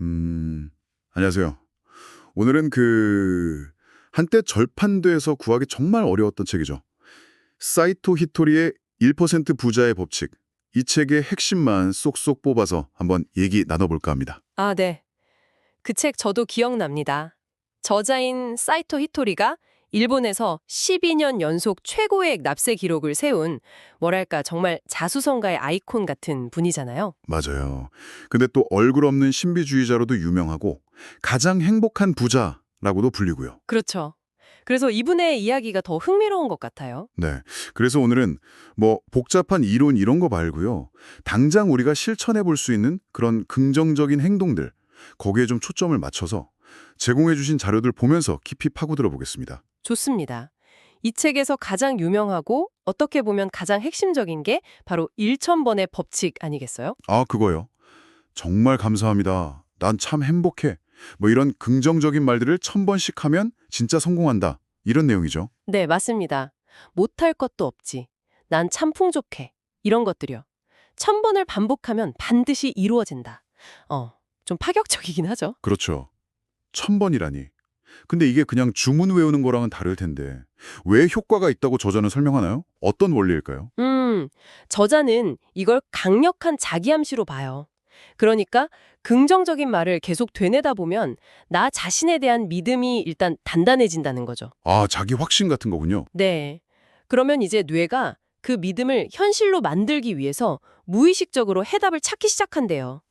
음, 안녕하세요. 오늘은 그 한때 절판돼서 구하기 정말 어려웠던 책이죠. 사이토 히토리의 1% 부자의 법칙. 이 책의 핵심만 쏙쏙 뽑아서 한번 얘기 나눠볼까 합니다. 아, 네. 그 책 저도 기억납니다. 저자인 사이토 히토리가 일본에서 12년 연속 최고액 납세 기록을 세운 뭐랄까 정말 자수성가의 아이콘 같은 분이잖아요. 맞아요. 근데 또 얼굴 없는 신비주의자로도 유명하고 가장 행복한 부자라고도 불리고요. 그렇죠. 그래서 이분의 이야기가 더 흥미로운 것 같아요. 네. 그래서 오늘은 뭐 복잡한 이론 이런 거 말고요. 당장 우리가 실천해 볼 수 있는 그런 긍정적인 행동들, 거기에 좀 초점을 맞춰서 제공해 주신 자료들 보면서 깊이 파고들어 보겠습니다. 좋습니다. 이 책에서 가장 유명하고 어떻게 보면 가장 핵심적인 게 바로 1,000번의 법칙 아니겠어요? 아, 그거요. 정말 감사합니다. 난 참 행복해. 뭐 이런 긍정적인 말들을 천 번씩 하면 진짜 성공한다. 이런 내용이죠. 네, 맞습니다. 못할 것도 없지. 난 참 풍족해. 이런 것들이요. 천 번을 반복하면 반드시 이루어진다. 어, 좀 파격적이긴 하죠. 그렇죠. 천 번이라니. 근데 이게 그냥 주문 외우는 거랑은 다를 텐데 왜 효과가 있다고 저자는 설명하나요? 어떤 원리일까요? 음, 저자는 이걸 강력한 자기암시로 봐요. 그러니까 긍정적인 말을 계속 되뇌다 보면 나 자신에 대한 믿음이 일단 단단해진다는 거죠. 아, 자기 확신 같은 거군요. 네. 그러면 이제 뇌가 그 믿음을 현실로 만들기 위해서 무의식적으로 해답을 찾기 시작한대요.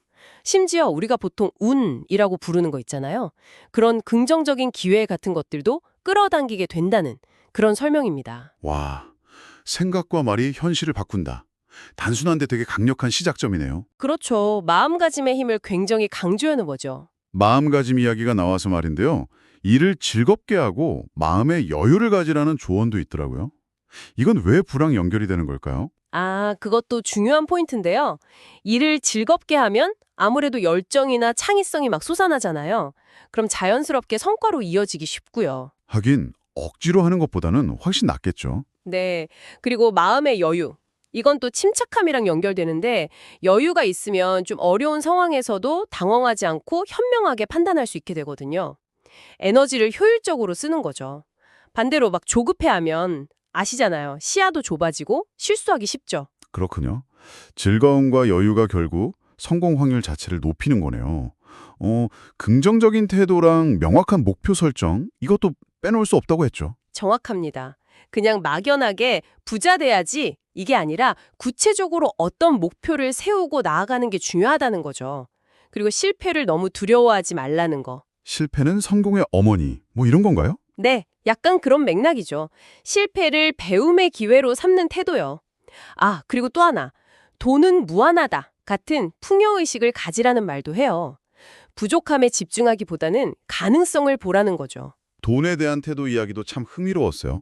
심지어 우리가 보통 운이라고 부르는 거 있잖아요. 그런 긍정적인 기회 같은 것들도 끌어당기게 된다는 그런 설명입니다. 와, 생각과 말이 현실을 바꾼다. 단순한데 되게 강력한 시작점이네요. 그렇죠. 마음가짐의 힘을 굉장히 강조하는 거죠. 마음가짐 이야기가 나와서 말인데요. 일을 즐겁게 하고 마음의 여유를 가지라는 조언도 있더라고요. 이건 왜 부랑 연결이 되는 걸까요? 아, 그것도 중요한 포인트인데요. 일을 즐겁게 하면 아무래도 열정이나 창의성이 막 솟아나잖아요. 그럼 자연스럽게 성과로 이어지기 쉽고요. 하긴 억지로 하는 것보다는 훨씬 낫겠죠. 네. 그리고 마음의 여유. 이건 또 침착함이랑 연결되는데 여유가 있으면 좀 어려운 상황에서도 당황하지 않고 현명하게 판단할 수 있게 되거든요. 에너지를 효율적으로 쓰는 거죠. 반대로 막 조급해하면 아시잖아요. 시야도 좁아지고 실수하기 쉽죠. 그렇군요. 즐거움과 여유가 결국 성공 확률 자체를 높이는 거네요. 어, 긍정적인 태도랑 명확한 목표 설정, 이것도 빼놓을 수 없다고 했죠. 정확합니다. 그냥 막연하게 부자 돼야지 이게 아니라 구체적으로 어떤 목표를 세우고 나아가는 게 중요하다는 거죠. 그리고 실패를 너무 두려워하지 말라는 거. 실패는 성공의 어머니, 뭐 이런 건가요? 네, 약간 그런 맥락이죠. 실패를 배움의 기회로 삼는 태도요. 아, 그리고 또 하나. 돈은 무한하다 같은 풍요의식을 가지라는 말도 해요. 부족함에 집중하기보다는 가능성을 보라는 거죠. 돈에 대한 태도 이야기도 참 흥미로웠어요.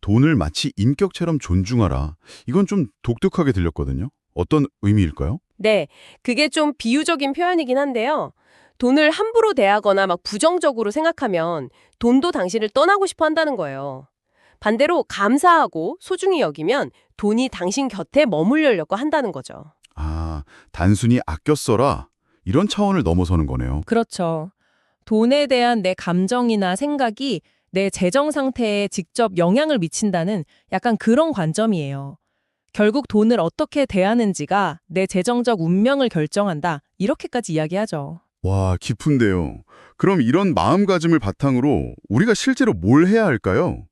돈을 마치 인격처럼 존중하라. 이건 좀 독특하게 들렸거든요. 어떤 의미일까요? 네, 그게 좀 비유적인 표현이긴 한데요. 돈을 함부로 대하거나 막 부정적으로 생각하면 돈도 당신을 떠나고 싶어 한다는 거예요. 반대로 감사하고 소중히 여기면 돈이 당신 곁에 머물려고 한다는 거죠. 아, 단순히 아껴 써라. 이런 차원을 넘어서는 거네요. 그렇죠. 돈에 대한 내 감정이나 생각이 내 재정 상태에 직접 영향을 미친다는 약간 그런 관점이에요. 결국 돈을 어떻게 대하는지가 내 재정적 운명을 결정한다. 이렇게까지 이야기하죠. 와, 깊은데요. 그럼 이런 마음가짐을 바탕으로 우리가 실제로 뭘 해야 할까요?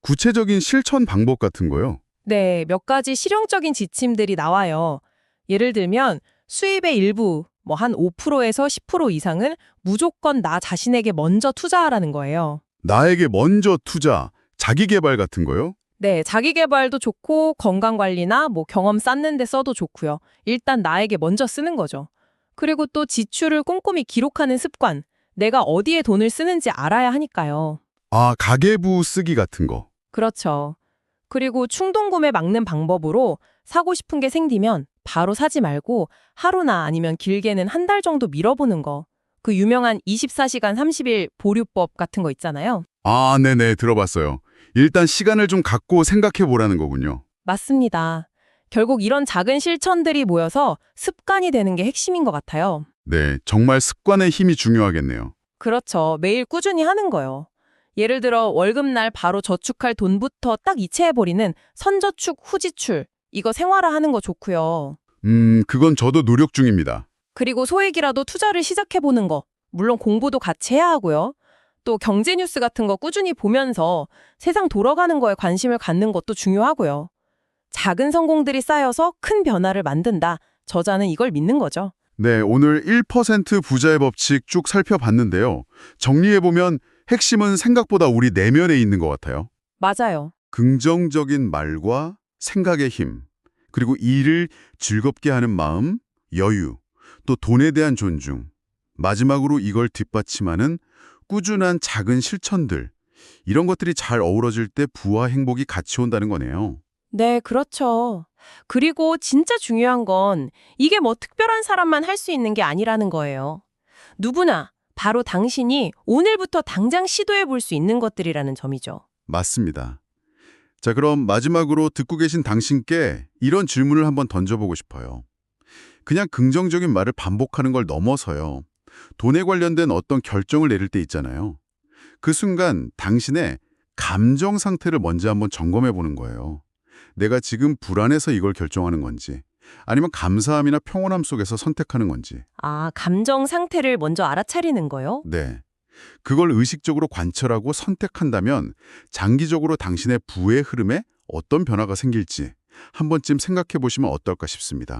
구체적인 실천 방법 같은 거요. 네, 몇 가지 실용적인 지침들이 나와요. 예를 들면 수입의 일부, 뭐 한 5%에서 10% 이상은 무조건 나 자신에게 먼저 투자하라는 거예요. 나에게 먼저 투자, 자기 개발 같은 거요? 네, 자기 개발도 좋고 건강 관리나 뭐 경험 쌓는 데 써도 좋고요. 일단 나에게 먼저 쓰는 거죠. 그리고 또 지출을 꼼꼼히 기록하는 습관. 내가 어디에 돈을 쓰는지 알아야 하니까요. 아, 가계부 쓰기 같은 거. 그렇죠. 그리고 충동 구매 막는 방법으로 사고 싶은 게 생기면 바로 사지 말고 하루나 아니면 길게는 한 달 정도 미뤄보는 거. 그 유명한 24시간 30일 보류법 같은 거 있잖아요. 아, 네네, 들어봤어요. 일단 시간을 좀 갖고 생각해 보라는 거군요. 맞습니다. 결국 이런 작은 실천들이 모여서 습관이 되는 게 핵심인 것 같아요. 네, 정말 습관의 힘이 중요하겠네요. 그렇죠. 매일 꾸준히 하는 거요. 예를 들어 월급날 바로 저축할 돈부터 딱 이체해버리는 선저축 후지출. 이거 생활화하는 거 좋고요. 음, 그건 저도 노력 중입니다. 그리고 소액이라도 투자를 시작해보는 거. 물론 공부도 같이 해야 하고요. 또 경제 뉴스 같은 거 꾸준히 보면서 세상 돌아가는 거에 관심을 갖는 것도 중요하고요. 작은 성공들이 쌓여서 큰 변화를 만든다. 저자는 이걸 믿는 거죠. 네, 오늘 1% 부자의 법칙 쭉 살펴봤는데요. 정리해보면 핵심은 생각보다 우리 내면에 있는 것 같아요. 맞아요. 긍정적인 말과 생각의 힘, 그리고 일을 즐겁게 하는 마음, 여유, 또 돈에 대한 존중, 마지막으로 이걸 뒷받침하는 꾸준한 작은 실천들, 이런 것들이 잘 어우러질 때 부와 행복이 같이 온다는 거네요. 네, 그렇죠. 그리고 진짜 중요한 건 이게 뭐 특별한 사람만 할 수 있는 게 아니라는 거예요. 누구나 바로 당신이 오늘부터 당장 시도해 볼 수 있는 것들이라는 점이죠. 맞습니다. 자, 그럼 마지막으로 듣고 계신 당신께 이런 질문을 한번 던져보고 싶어요. 그냥 긍정적인 말을 반복하는 걸 넘어서요. 돈에 관련된 어떤 결정을 내릴 때 있잖아요. 그 순간 당신의 감정 상태를 먼저 한번 점검해 보는 거예요. 내가 지금 불안해서 이걸 결정하는 건지, 아니면 감사함이나 평온함 속에서 선택하는 건지. 아, 감정 상태를 먼저 알아차리는 거요? 네. 그걸 의식적으로 관철하고 선택한다면 장기적으로 당신의 부의 흐름에 어떤 변화가 생길지 한 번쯤 생각해 보시면 어떨까 싶습니다.